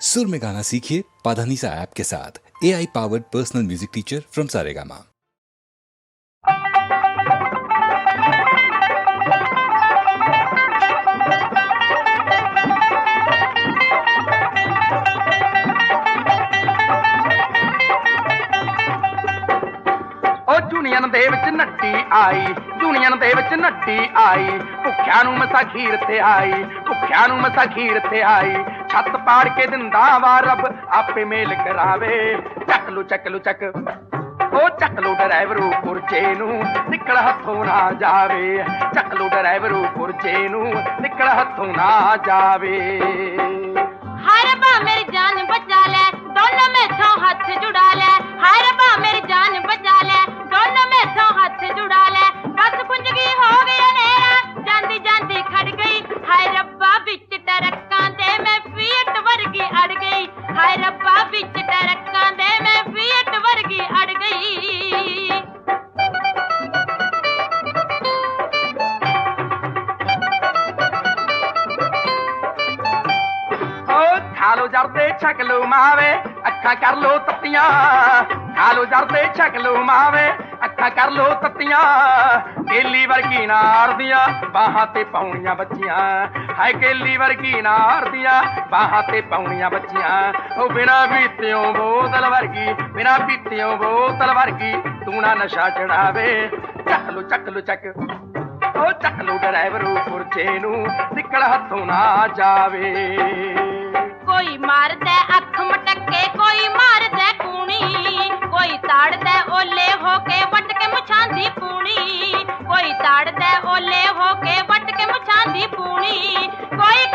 सुर में गाना सीखिए पाधानीसा ऐप के साथ A I powered personal music teacher from Saregama ਉਹ ਜੁਨੀਅਨ ਦੇ ਵਿੱਚ ਨੱਟੀ ਆਈ ਜੁਨੀਅਨ ਦੇ ਵਿੱਚ ਨੱਟੀ ਆਈ ਭੁੱਖਿਆਂ ਨੂੰ ਮਸਾ ਖੀਰ ਤੇ ਆਈ ਭੁੱਖਿਆਂ ਨੂੰ ਮਸਾ ਖੀਰ ਤੇ ਆਈ ਛੱਤ ਪਾੜ ਕੇ ਦਿੰਦਾ ਵਾ ਰੱਬ, ਆਪੇ ਮੇਲ ਕਰਾਵੇ। ਚੱਕ ਲੂ ਚੱਕ ਲੂ, ਚੱਕ। ਉਹ ਚੱਕ ਲੂ ਡਰਾਈਵਰੂ ਪੁਰਜੇ ਨੂੰ, ਨਿਕਲ ਹੱਥੋਂ ਨਾ ਜਾਵੇ। ਚੱਕ ਲੂ ਡਰਾਈਵਰੂ ਪੁਰਜੇ ਨੂੰ, ਨਿਕਲ ਹੱਥੋਂ ਨਾ ਜਾਵੇ। ਲੋ ਜਰਦੇ ਛਕ ਲੋ ਮਾਵੇ, ਅੱਖਾਂ ਕਰ ਲੋ ਤੱਤੀਆਂ। ਖਾ ਲੋ ਜਰਦੇ ਛਕ ਲੋ ਮਾਵੇ, ਅੱਖਾਂ ਕਰ ਲੋ ਤੱਤੀਆਂ। ਕੇਲੀ ਵਰਗੀ ਨਾਰ ਦੀਆਂ ਬਾਹਾਂ ਤੇ ਪਾਉਣੀਆਂ ਬੱਚੀਆਂ। ਹਾਏ ਕੇਲੀ ਵਰਗੀ ਨਾਰ ਦੀਆਂ ਬਾਹਾਂ ਤੇ ਪਾਉਣੀਆਂ ਬੱਚੀਆਂ। ਓ ਬਿਨਾ ਪੀਤਿਓ ਬੋਤਲ ਵਰਗੀ, ਬਿਨਾ ਪੀਤਿਓ ਬੋਤਲ ਵਰਗੀ, ਤੂੰ ਨਾ ਨਸ਼ਾ ਚੜਾਵੇ। ਚੱਕ ਲੋ ਚੱਕ ਲੋ ਚੱਕ। ਉਹ ਚੱਕ ਲੋ ਡਰਾਈਵਰ ਪੁਰਜੇ ਨੂੰ ਨਿਕਲ ਹੱਥੋਂ ਨਾ ਜਾਵੇ। ਕੋਈ ਮਾਰਦਾ ਅੱਖ ਮਟਕੇ, ਕੋਈ ਮਾਰਦਾ ਕੂਣੀ, ਕੋਈ ਤਾੜਦਾ ਓਲੇ ਹੋ ਕੇ ਵੱਟ ਕੇ ਮੁਛਾਂ ਦੀ ਪੂਣੀ, ਕੋਈ ਤਾੜਦਾ ਓਲੇ ਹੋ ਕੇ ਵੱਟ ਕੇ ਮੁਛਾਂ ਦੀ ਪੂਣੀ, ਕੋਈ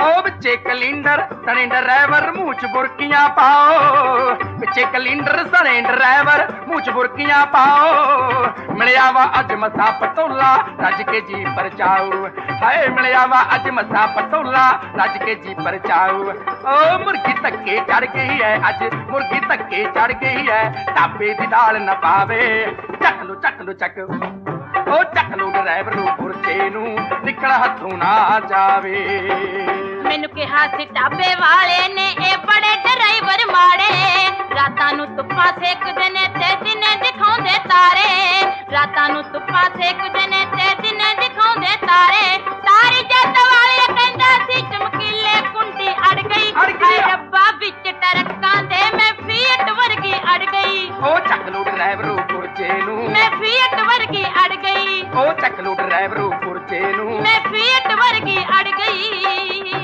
ਓ ਵਿੱਚੇ ਕਲਿੰਡਰ ਸਣੇ ਡਰਾਈਵਰ, ਮੂੰਹ ਚ ਬੁਰਕੀਆਂ ਪਾਓ। ਵਿੱਚੇ ਕਲਿੰਡਰ ਸਣੇ ਡਰਾਈਵਰ, ਮੂੰਹ ਚ ਬੁਰਕੀਆਂ ਪਾਓ। ਮਿਲਿਆ ਵਾ ਅੱਜ ਮਸਾ ਪਟੋਲਾ ਰੱਜ ਕੇ ਜੀ ਪਰਚਾਉ ਹਾਏ, ਮਿਲਿਆ ਵਾ ਅੱਜ ਮਸਾ ਪਟੋਲਾ ਰੱਜ ਕੇ ਜੀ ਪਰਚਾਉ ਓ ਮੁਰਗੀ ਧੱਕੇ ਚੜ ਗਈ ਐ ਅੱਜ, ਮੁਰਗੀ ਧੱਕੇ ਚੜ ਗਈ ਐ। ਟਾਪੇ ਦੀ ਦਾਲ ਨਾ ਪਾਵੇ। ਚੱਕ ਲੋ ਚੱਕ ਲੋ ਚੱਕ। ਡਰਾਈਵਰ ਨੂੰ ਪੁਰਜੇ ਨੂੰ ਨਿਕਲ ਹੱਥੋਂ ਨਾ ਜਾਵੇ। ਮੈਨੂੰ ਕਿਹਾ ਸੀ ਢਾਬੇ ਵਾਲੇ ਨੇ, ਇਹ ਬੜੇ ਡਰਾਈਵਰ ਮਾੜੇ। ਰਾਤਾਂ ਨੂੰ ਧੁੱਪਾਂ ਸੇਕਦੇ ਨੇ ਤੇ ਦਿਨੇ ਦਿਖਾਉਂਦੇ ਤਾਰੇ। ਰਾਤਾਂ ਨੂੰ ਧੁੱਪਾਂ ਸੇਕਦੇ ਓ ਚੱਕ ਲੋ ਡਰਾਈਵਰ ਨੂੰ ਪੁਰਜੇ ਨੂੰ। ਮੈਂ ਫੀਟ ਵਰਗੀ ਅੜ ਗਈ। ਓ ਚੱਕ ਲੋ ਡਰਾਈਵਰ ਪੁਰਜੇ ਨੂੰ। ਮੈਂ ਫੀਟ ਵਰਗੀ ਅੜ ਗਈ।